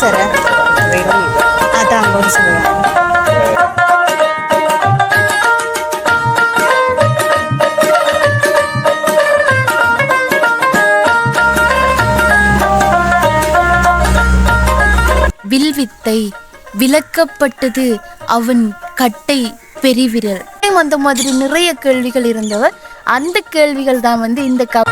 Sir அதான் அங்கே வில்வித்தை விளக்கப்பட்டது அவன் கட்டை பெரிவிரல். அந்த மாதிரி நிறைய கேள்விகள் இருந்தவர் அந்த கேள்விகள் தான் வந்து இந்த க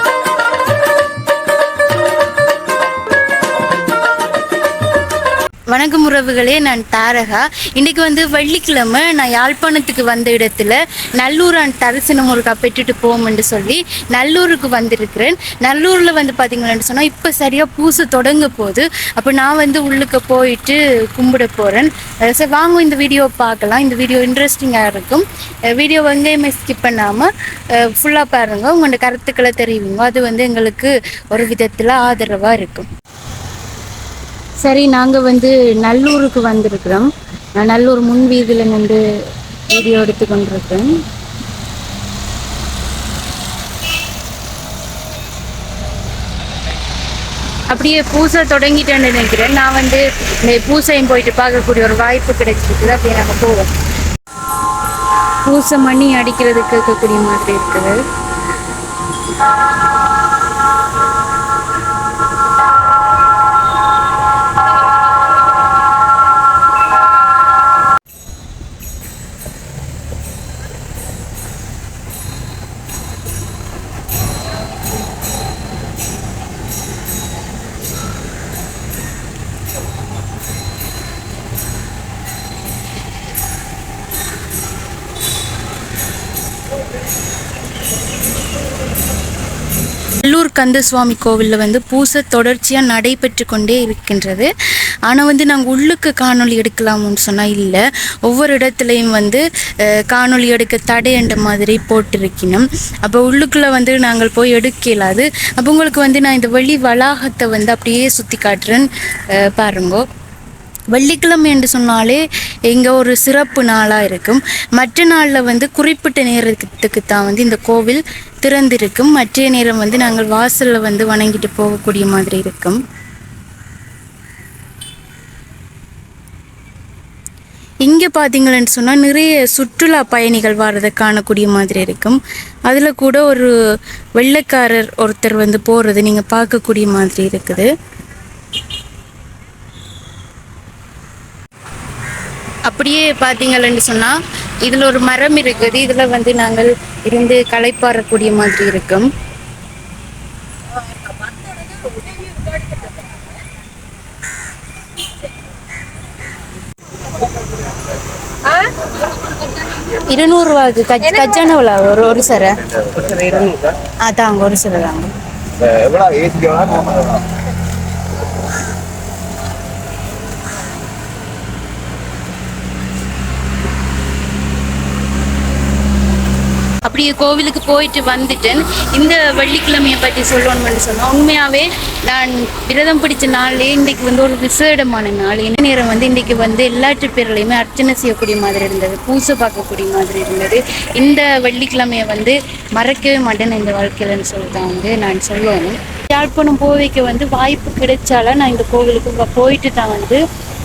வணக்கம் உறவுகளே நான் தாரகா. இன்றைக்கு வந்து வெள்ளிக்கிழமை நான் யாழ்ப்பாணத்துக்கு வந்த இடத்துல நல்லூர் அண்ட் தரிசனம் ஒரு பெற்றுட்டு போவோம்னு சொல்லி நல்லூருக்கு வந்திருக்கிறேன். நல்லூரில் வந்து பார்த்தீங்கன்னு சொன்னால் இப்போ சரியாக பூசை தொடங்க போகுது. அப்போ நான் வந்து உள்ளுக்கு போயிட்டு கும்பிட போகிறேன் சரி வாங்க இந்த வீடியோ பார்க்கலாம். இந்த வீடியோ இன்ட்ரெஸ்டிங்காக இருக்கும். வீடியோ எங்கேயுமே ஸ்கிப் பண்ணாமல் ஃபுல்லாக பாருங்கள் உங்களோட கருத்துக்களை தெரிவிங்க. அது வந்து எங்களுக்கு ஒரு விதத்தில் ஆதரவாக இருக்கும். சரி நாங்கள் வந்து நல்லூருக்கு வந்திருக்கிறோம். நான் நல்லூர் முன் வீதியில் நின்று வீடியோ எடுத்து கொண்டிருக்கேன். அப்படியே பூசை தொடங்கிட்டேன்னு நினைக்கிறேன். நான் வந்து இந்த பூசையும் போயிட்டு பார்க்கக்கூடிய ஒரு வாய்ப்பு கிடைச்சிருக்குது அப்படியே நாங்கள் போவோம். பூசை மணி அடிக்கிறதுக்கு இருக்கக்கூடிய மாதிரி இருக்குது. கந்த கந்தசுவாமி கோவிலில் வந்து பூசை தொடர்ச்சியாக நடைபெற்று கொண்டே இருக்கின்றது. ஆனால் வந்து நாங்கள் உள்ளுக்கு காணொளி எடுக்கலாம்னு சொன்னால் இல்லை. ஒவ்வொரு இடத்துலையும் வந்து காணொலி காணொளி எடுக்க தடைன்ற மாதிரி போட்டிருக்கணும். அப்போ உள்ளுக்குள்ளே வந்து நாங்கள் போய் எடுக்க இயலாது. அப்போ உங்களுக்கு வந்து நான் இந்த வெளி வளாகத்தை வந்து அப்படியே சுற்றி காட்டுறேன். பாருங்கோ. வெள்ளிக்கிழமை என்று சொன்னாலே இங்கே ஒரு சிறப்பு நாளாக இருக்கும். மற்ற நாளில் வந்து குறிப்பிட்ட நேரத்துக்கு தான் வந்து இந்த கோவில் திறந்திருக்கும். மற்ற நேரம் வந்து நாங்கள் வாசலில் வந்து வணங்கிட்டு போகக்கூடிய மாதிரி இருக்கும். இங்கே பார்த்தீங்கன்னு சொன்னால் நிறைய சுற்றுலா பயணிகள் வர்றதை காணக்கூடிய மாதிரி இருக்கும். அதில் கூட ஒரு வெள்ளைக்காரர் ஒருத்தர் வந்து போகிறது நீங்கள் பார்க்கக்கூடிய மாதிரி இருக்குது. அப்படியே பார்த்தீங்கன்னு சொன்னால் இதில் ஒரு மரம் இருக்குது. இதில் வந்து நாங்கள் இருந்து களைப்பாறக்கூடிய மாதிரி இருக்கும். இருநூறுவாக்கு கஜ் கஜான எவ்வளோ ஒரு ஒரு சரை அதான் ஒரு சரை தாங்க. இப்படி கோவிலுக்கு போயிட்டு வந்துட்டேன். இந்த வெள்ளிக்கிழமையை பற்றி சொல்லணும்னு சொன்னால் உண்மையாகவே நான் விரதம் பிடிச்ச நாள்லேயே இன்றைக்கு வந்து ஒரு விசேடமான நாள். என்ன நேரம் வந்து இன்றைக்கு வந்து எல்லாற்று பேர்லையுமே அர்ச்சனை செய்யக்கூடிய மாதிரி இருந்தது. பூசை பார்க்கக்கூடிய மாதிரி இருந்தது. இந்த வெள்ளிக்கிழமையை வந்து மறக்கவே மாட்டேன் இந்த வாழ்க்கையிலன்னு சொல்லி தான் வந்து நான் சொல்லணும் யாழ்ப்பாணம் போவைக்கு வந்து வாய்ப்பு கிடைச்சால நான் இந்த கோவிலுக்கு போயிட்டு தான் வந்து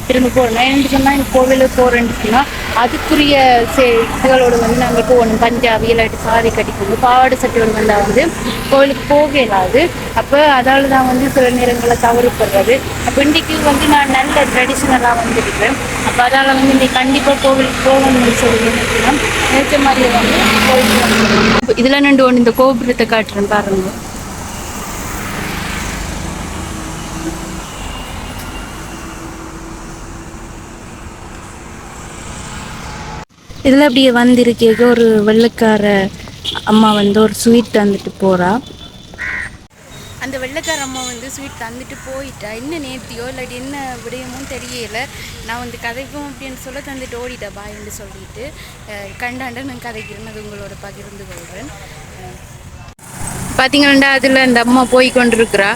திரும்ப போகிறோம் ஏன்னு சொன்னால் எங்கள் கோவிலுக்கு போகிறேன்னு அதுக்குரிய சே இதுகளோடு வந்து நாங்கள் போகணும். பஞ்சாபி இல்லாட்டி சாரி கட்டிக்கணும் பாவாடை சட்டையோடு வந்தால் வந்து கோவிலுக்கு போக இல்லாது அப்போ அதால் தான் வந்து சில நேரங்களில் தவறுப்படுறது அப்போ இன்றைக்கு வந்து நான் நல்ல ட்ரெடிஷ்னலாக வந்துருக்கேன் அப்போ அதால் வந்து இன்னைக்கு கண்டிப்பாக கோவிலுக்கு போகணும்னு சொல்லி நினைக்கிறேன். நினைச்ச மாதிரி வந்து கோவிலுக்கு இதில் நண்டு ஒன்று இந்த கோபுரத்தை காட்டுறேன் பாருங்கள் இதில் அப்படியே வந்திருக்கேக ஒரு வெள்ளைக்கார அம்மா வந்து ஒரு ஸ்வீட் தந்துட்டு போகிறா அந்த வெள்ளைக்கார அம்மா வந்து ஸ்வீட் தந்துட்டு போயிட்டா. என்ன நேர்த்தியோ இல்லாட்டி என்ன விடயமோ தெரியல. நான் வந்து கதைக்கும் அப்படின்னு சொல்ல தந்துட்டு ஓடிட்டா பாய்ன்னு சொல்லிட்டு. கண்டாண்ட நான் கதைக்கிறேன். அது உங்களோட பகிர்ந்து கொள்கிறேன். பார்த்தீங்கன்னா அதில் அந்த அம்மா போய் கொண்டிருக்கிறா.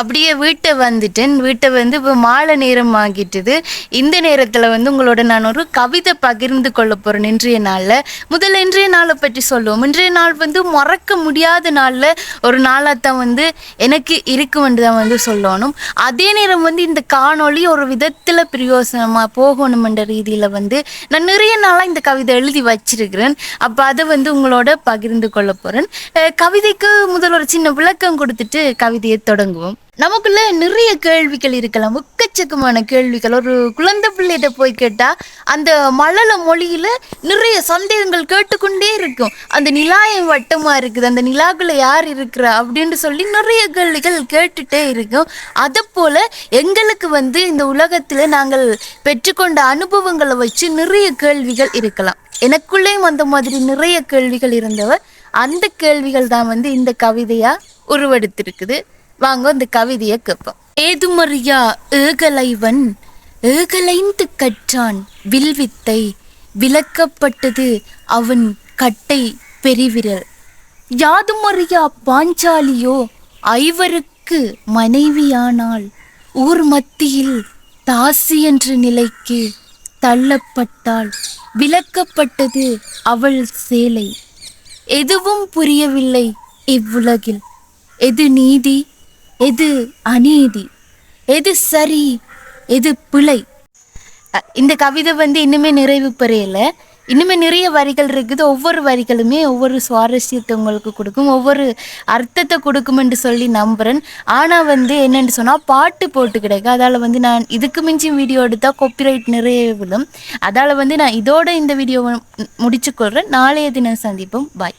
அப்படியே வீட்டை வந்துட்டேன். வீட்டை வந்து இப்போ மாலை நேரம் ஆகிட்டுது இந்த நேரத்தில் வந்து உங்களோட நான் ஒரு கவிதை பகிர்ந்து கொள்ள போகிறேன் இன்றைய நாளில். முதல்ல இன்றைய நாளை பற்றி சொல்லுவோம். இன்றைய நாள் வந்து மறக்க முடியாத நாளில் ஒரு நாளாக தான் வந்து எனக்கு இருக்குமென்று தான் வந்து சொல்லணும். அதே நேரம் வந்து இந்த காணொளி ஒரு விதத்தில் பிரயோசனமாக போகணுமென்ற ரீதியில் வந்து நான் நிறைய நாளாக இந்த கவிதை எழுதி வச்சிருக்கிறேன். அப்போ அதை வந்து உங்களோட பகிர்ந்து கொள்ள போகிறேன் கவிதைக்கு முதல் ஒரு சின்ன விளக்கம் கொடுத்துட்டு கவிதையை தொடங்குவோம். நமக்குள்ள நிறைய கேள்விகள் இருக்கலாம். எக்கச்சக்கமான கேள்விகள். ஒரு குழந்தை பிள்ளைகிட்ட போய் கேட்டா அந்த மழல மொழியில நிறைய சந்தேகங்கள் கேட்டுக்கொண்டே இருக்கும். அந்த நிலாயம் வட்டமா இருக்குது. அந்த நிலாக்குள்ள யார் இருக்கிறா அப்படின்னு சொல்லி நிறைய கேள்விகள் கேட்டுட்டே இருக்கும். அதை போல எங்களுக்கு வந்து இந்த உலகத்துல நாங்கள் பெற்றுக்கொண்ட அனுபவங்களை வச்சு நிறைய கேள்விகள் இருக்கலாம். எனக்குள்ளேயும் அந்த மாதிரி நிறைய கேள்விகள் இருந்தவ அந்த கேள்விகள் தான் வந்து இந்த கவிதையா உருவெடுத்திருக்குது. வாங்க இந்த கவிதையை கேட்போம். ஏதுமறியா ஏகலைவன் ஏகலைந்து கற்றான் வில்வித்தை விளக்கப்பட்டது அவன் கட்டை பெரிவிரல். யாதுமறியா பாஞ்சாலியோ ஐவருக்கு மனைவியானால் ஊர் மத்தியில் தாசி என்ற நிலைக்கு தள்ளப்பட்டாள். விளக்கப்பட்டது அவள் சேலை. எதுவும் புரியவில்லை இவ்வுலகில். எது நீதி எது அநீதி? எது சரி? எது பிழை? இந்த கவிதை வந்து இன்னுமே நிறைவு பெறையல இன்னுமே நிறைய வரிகள் இருக்குது. ஒவ்வொரு வரிகளுமே ஒவ்வொரு சுவாரஸ்யத்தை உங்களுக்கு கொடுக்கும். ஒவ்வொரு அர்த்தத்தை கொடுக்கும் என்று சொல்லி நம்புறேன். ஆனால் வந்து என்னென்னு சொன்னால் பாட்டு போட்டு கிடைக்கும் அதால் வந்து நான் இதுக்கு மிஞ்சி வீடியோ எடுத்தால் காப்பிரைட் நிறைய விழும். அதால் வந்து நான் இதோட இந்த வீடியோவை முடிச்சுக்கொள்கிறேன் நாளைய தினம் சந்திப்போம். பாய்